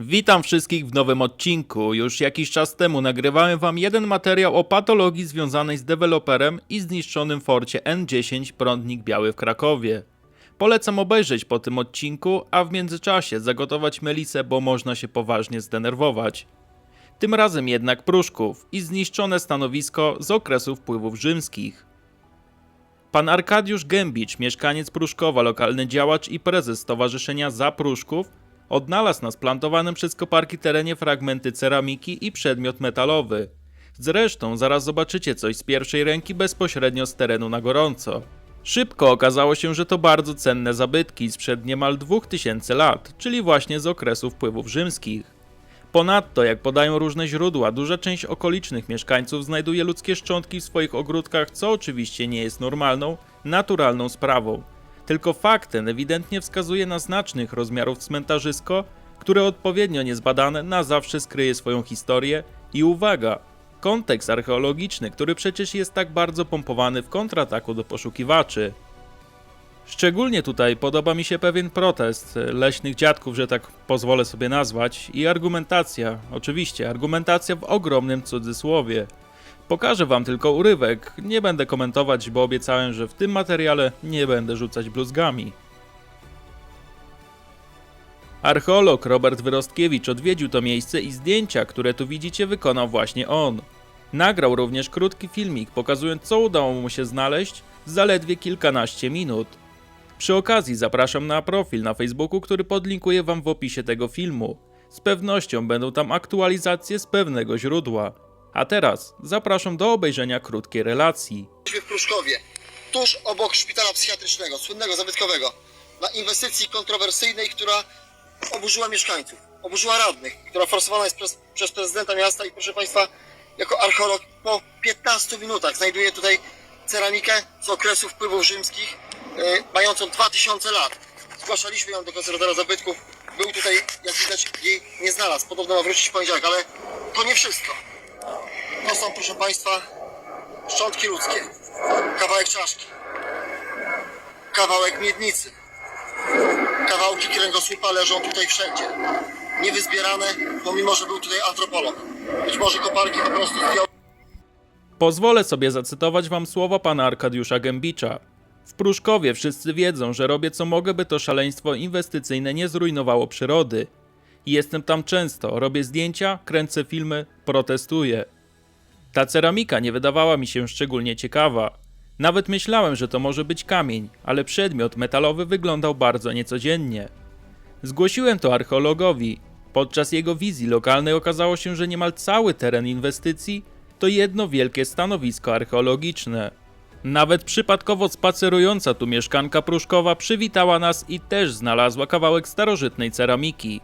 Witam wszystkich w nowym odcinku. Już jakiś czas temu nagrywałem wam jeden materiał o patologii związanej z deweloperem i zniszczonym forcie N10 Prądnik Biały w Krakowie. Polecam obejrzeć po tym odcinku, a w międzyczasie zagotować melisę, bo można się poważnie zdenerwować. Tym razem jednak Pruszków i zniszczone stanowisko z okresu wpływów rzymskich. Pan Arkadiusz Gębicz, mieszkaniec Pruszkowa, lokalny działacz i prezes Stowarzyszenia Za Pruszków, odnalazł na splantowanym przez koparki terenie fragmenty ceramiki i przedmiot metalowy. Zresztą zaraz zobaczycie coś z pierwszej ręki bezpośrednio z terenu na gorąco. Szybko okazało się, że to bardzo cenne zabytki sprzed niemal 2000 lat, czyli właśnie z okresu wpływów rzymskich. Ponadto, jak podają różne źródła, duża część okolicznych mieszkańców znajduje ludzkie szczątki w swoich ogródkach, co oczywiście nie jest normalną, naturalną sprawą. Tylko fakt ten ewidentnie wskazuje na znacznych rozmiarów cmentarzysko, które odpowiednio niezbadane na zawsze skryje swoją historię i uwaga, kontekst archeologiczny, który przecież jest tak bardzo pompowany w kontrataku do poszukiwaczy. Szczególnie tutaj podoba mi się pewien protest leśnych dziadków, że tak pozwolę sobie nazwać, i argumentacja, oczywiście, argumentacja w ogromnym cudzysłowie. Pokażę wam tylko urywek, nie będę komentować, bo obiecałem, że w tym materiale nie będę rzucać bluzgami. Archeolog Robert Wyrostkiewicz odwiedził to miejsce i zdjęcia, które tu widzicie, wykonał właśnie on. Nagrał również krótki filmik, pokazując co udało mu się znaleźć w zaledwie kilkanaście minut. Przy okazji zapraszam na profil na Facebooku, który podlinkuję wam w opisie tego filmu. Z pewnością będą tam aktualizacje z pewnego źródła. A teraz zapraszam do obejrzenia krótkiej relacji. Jesteśmy w Pruszkowie, tuż obok szpitala psychiatrycznego, słynnego, zabytkowego, na inwestycji kontrowersyjnej, która oburzyła mieszkańców, oburzyła radnych, która forsowana jest przez, przez prezydenta miasta i proszę Państwa, jako archeolog po 15 minutach znajduję tutaj ceramikę z okresu wpływów rzymskich, e, mającą 2000 lat. Zgłaszaliśmy ją do konserwatora zabytków, był tutaj, jak widać, jej nie znalazł, podobno ma wrócić w poniedziałek, ale to nie wszystko. To są, proszę Państwa, szczątki ludzkie, kawałek czaszki, kawałek miednicy, kawałki kręgosłupa leżą tutaj wszędzie. Niewyzbierane, pomimo że był tutaj antropolog. Być może koparki po prostu zdjął Pozwolę sobie zacytować wam słowa pana Arkadiusza Gębicza. W Pruszkowie wszyscy wiedzą, że robię co mogę, by to szaleństwo inwestycyjne nie zrujnowało przyrody. I Jestem tam często, robię zdjęcia, kręcę filmy, protestuję. Ta ceramika nie wydawała mi się szczególnie ciekawa. Nawet myślałem, że to może być kamień, ale przedmiot metalowy wyglądał bardzo niecodziennie. Zgłosiłem to archeologowi. Podczas jego wizji lokalnej okazało się, że niemal cały teren inwestycji to jedno wielkie stanowisko archeologiczne. Nawet przypadkowo spacerująca tu mieszkanka Pruszkowa przywitała nas i też znalazła kawałek starożytnej ceramiki.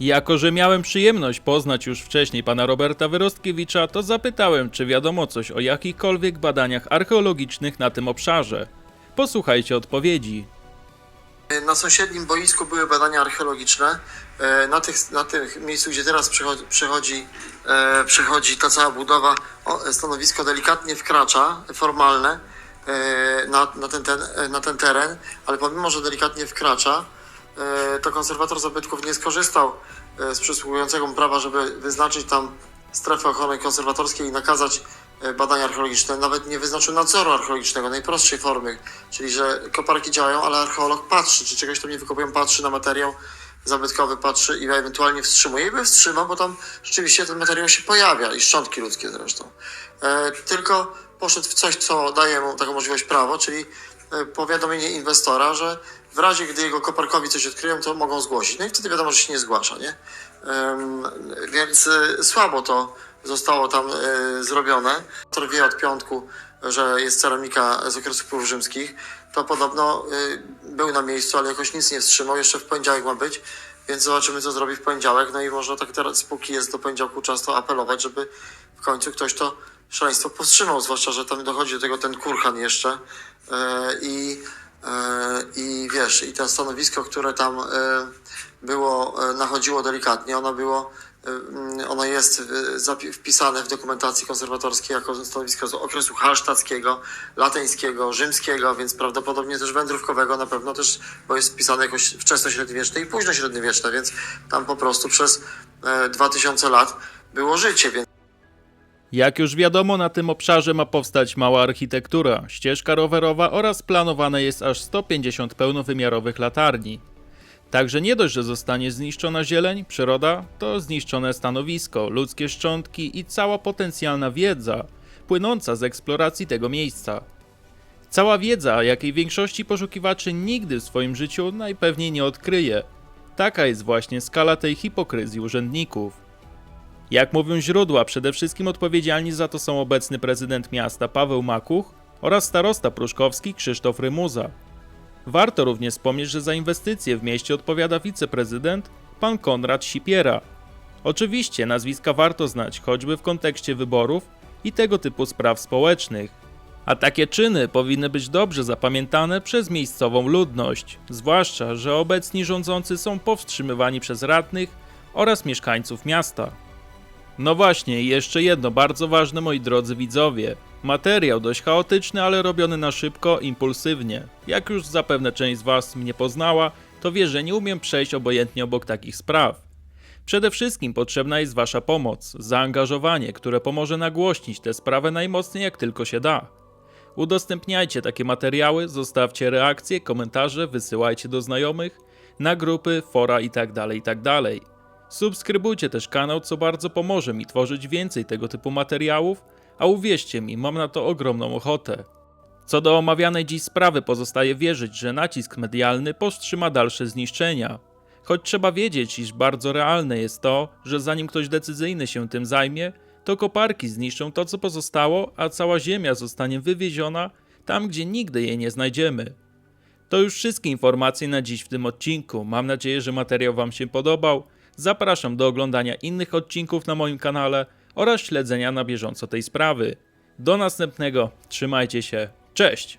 Jako, że miałem przyjemność poznać już wcześniej pana Roberta Wyrostkiewicza, to zapytałem, czy wiadomo coś o jakichkolwiek badaniach archeologicznych na tym obszarze. Posłuchajcie odpowiedzi. Na sąsiednim boisku były badania archeologiczne. E, Na, tych, na tych miejscu, gdzie teraz przechodzi, e, ta cała budowa, stanowisko delikatnie wkracza, formalne, e, na, na, ten, ten, na ten teren, ale pomimo, że delikatnie wkracza, to konserwator zabytków nie skorzystał e, z przysługującego mu prawa, żeby wyznaczyć tam strefę ochrony konserwatorskiej i nakazać e, badania archeologiczne. Nawet nie wyznaczył nadzoru archeologicznego, najprostszej formy, czyli że koparki działają, ale archeolog patrzy, czy czegoś tam nie wykopują, patrzy na materiał zabytkowy, patrzy i ewentualnie wstrzymuje. I by wstrzymał, bo tam rzeczywiście ten materiał się pojawia i szczątki ludzkie zresztą. E, tylko poszedł w coś, co daje mu taką możliwość prawo, czyli e, powiadomienie inwestora, że w razie, gdy jego koparkowi coś odkryją, to mogą zgłosić. No i wtedy wiadomo, że się nie zgłasza, nie? Więc e, słabo to zostało tam e, zrobione. Autor wie od piątku, że jest ceramika z okresu wpływów rzymskich. To podobno e, był na miejscu, ale jakoś nic nie wstrzymał. Jeszcze w poniedziałek ma być, więc zobaczymy, co zrobi w poniedziałek. No i można tak teraz, póki jest do poniedziałku czas, to apelować, żeby w końcu ktoś to szaleństwo powstrzymał. Zwłaszcza, że tam dochodzi do tego ten kurhan jeszcze. E, I i wiesz, i to stanowisko, które tam e, było, e, nachodziło delikatnie, ono było, e, mm, ono jest e, wpisane w dokumentacji konserwatorskiej jako stanowisko z okresu halsztackiego, lateńskiego, rzymskiego, więc prawdopodobnie też wędrówkowego na pewno też, bo jest wpisane jakoś wczesnośredniowieczne i późnośredniowieczne, więc tam po prostu przez e, 2000 lat było życie, więc Jak już wiadomo, na tym obszarze ma powstać mała architektura, ścieżka rowerowa oraz planowane jest aż 150 pełnowymiarowych latarni. Także nie dość, że zostanie zniszczona zieleń, przyroda, to zniszczone stanowisko, ludzkie szczątki i cała potencjalna wiedza płynąca z eksploracji tego miejsca. Cała wiedza, jakiej większości poszukiwaczy nigdy w swoim życiu najpewniej nie odkryje. Taka jest właśnie skala tej hipokryzji urzędników. Jak mówią źródła, przede wszystkim odpowiedzialni za to są obecny prezydent miasta Paweł Makuch oraz starosta pruszkowski Krzysztof Rymuza. Warto również wspomnieć, że za inwestycje w mieście odpowiada wiceprezydent pan Konrad Sipiera. Oczywiście nazwiska warto znać, choćby w kontekście wyborów i tego typu spraw społecznych. A takie czyny powinny być dobrze zapamiętane przez miejscową ludność, zwłaszcza, że obecni rządzący są powstrzymywani przez radnych oraz mieszkańców miasta. No właśnie, jeszcze jedno bardzo ważne, moi drodzy widzowie. Materiał dość chaotyczny, ale robiony na szybko, impulsywnie. Jak już zapewne część z Was mnie poznała, to wie, że nie umiem przejść obojętnie obok takich spraw. Przede wszystkim potrzebna jest Wasza pomoc, zaangażowanie, które pomoże nagłośnić tę sprawę najmocniej jak tylko się da. Udostępniajcie takie materiały, zostawcie reakcje, komentarze, wysyłajcie do znajomych, na grupy, fora itd. itd. Subskrybujcie też kanał, co bardzo pomoże mi tworzyć więcej tego typu materiałów, a uwierzcie mi, mam na to ogromną ochotę. Co do omawianej dziś sprawy, pozostaje wierzyć, że nacisk medialny powstrzyma dalsze zniszczenia. Choć trzeba wiedzieć, iż bardzo realne jest to, że zanim ktoś decyzyjny się tym zajmie, to koparki zniszczą to, co pozostało, a cała ziemia zostanie wywieziona tam, gdzie nigdy jej nie znajdziemy. To już wszystkie informacje na dziś w tym odcinku. Mam nadzieję, że materiał Wam się podobał. Zapraszam do oglądania innych odcinków na moim kanale oraz śledzenia na bieżąco tej sprawy. Do następnego, trzymajcie się, cześć!